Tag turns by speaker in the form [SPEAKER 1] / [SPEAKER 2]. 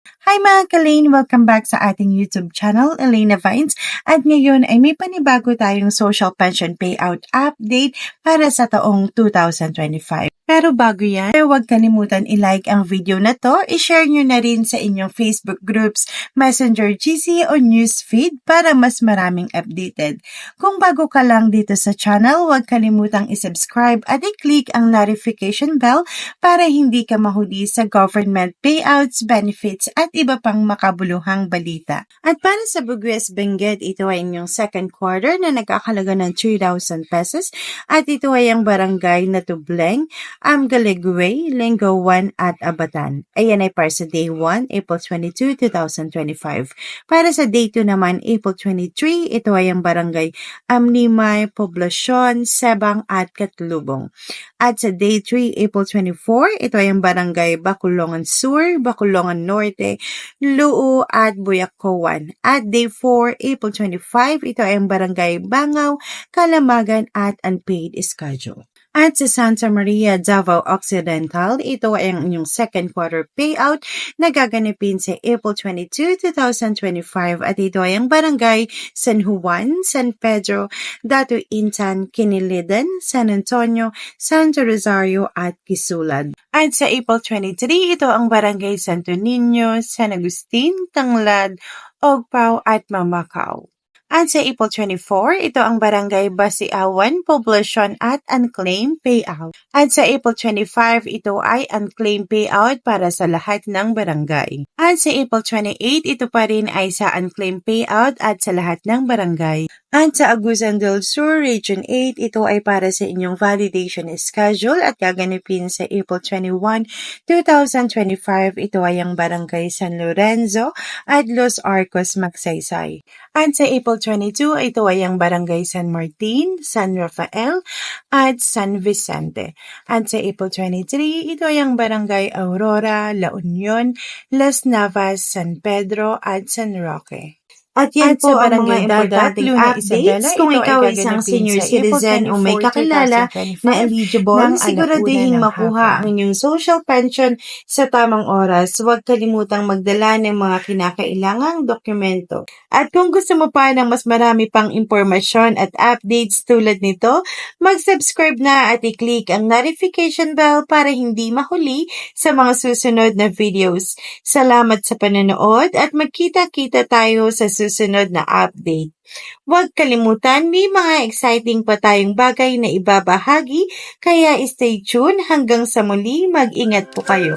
[SPEAKER 1] Hi mga Kalane! Welcome back sa ating YouTube channel, Elena Vines. At ngayon ay may panibago tayong social pension payout update para sa taong 2025. Pero bago yan, huwag kalimutan i-like ang video na to, i-share nyo na rin sa inyong Facebook groups, Messenger GC o Newsfeed para mas maraming updated. Kung bago ka lang dito sa channel, huwag kalimutang i-subscribe at i-click ang notification bell para hindi ka mahuli sa government payouts, benefits at iba pang makabuluhang balita. At para sa Bugues Benguet, ito ay inyong second quarter na nagkakalaga ng 3,000 pesos at ito ay ang barangay na Tubleng, Amgaligway, Linggo 1 at Abatan. Ayan ay para sa Day 1, April 22, 2025. Para sa Day 2 naman, April 23, ito ay ang barangay Amnimay, Poblasyon, Sebang at Katlubong. At sa Day 3, April 24, ito ay ang barangay Bakulongan Sur, Bakulongan Norte, Luu at Buyakowan. At Day 4, April 25, ito ay ang barangay Bangaw, Kalamagan at Unpaid Schedule. At sa Santa Maria, Davao Occidental, ito ay ang inyong second quarter payout na gaganapin sa April 22, 2025 at ito ay ang barangay San Juan, San Pedro, Dato Intan, Kinilidan, San Antonio, Santo Rosario at Kisulad. At sa April 23, ito ang barangay Santo Niño, San Agustin, Tanglad, Ogpao at Mamakaw. At sa April 24, ito ang Barangay Basiawan, Poblacion at Unclaimed Payout. At sa April 25, ito ay Unclaimed Payout para sa lahat ng barangay. At sa April 28, ito pa rin ay sa Unclaimed Payout at sa lahat ng barangay. At sa Agusan del Sur, Region 8, ito ay para sa inyong validation schedule at gaganapin sa April 21, 2025. Ito ay ang Barangay San Lorenzo at Los Arcos, Magsaysay. At sa April 22, ito ay ang Barangay San Martin, San Rafael, at San Vicente. At sa April 23, ito ay ang Barangay Aurora, La Union, Las Navas, San Pedro, at San Roque.
[SPEAKER 2] At yan
[SPEAKER 1] At
[SPEAKER 2] po ang mga importanteng updates kung ikaw ay isang senior citizen o may
[SPEAKER 1] 24,
[SPEAKER 2] kakilala
[SPEAKER 1] 2025,
[SPEAKER 2] na eligible,
[SPEAKER 1] ng
[SPEAKER 2] siguradihing makuha ang inyong social pension sa tamang oras. Huwag kalimutang magdala ng mga kinakailangang dokumento.
[SPEAKER 1] At kung gusto mo pa ng mas marami pang impormasyon at updates tulad nito, mag-subscribe na at i-click ang notification bell para hindi mahuli sa mga susunod na videos. Salamat sa panonood at magkita-kita tayo sa susunod na update. Huwag kalimutan, may mga exciting pa tayong bagay na ibabahagi, kaya stay tuned hanggang sa muli, mag-ingat po kayo.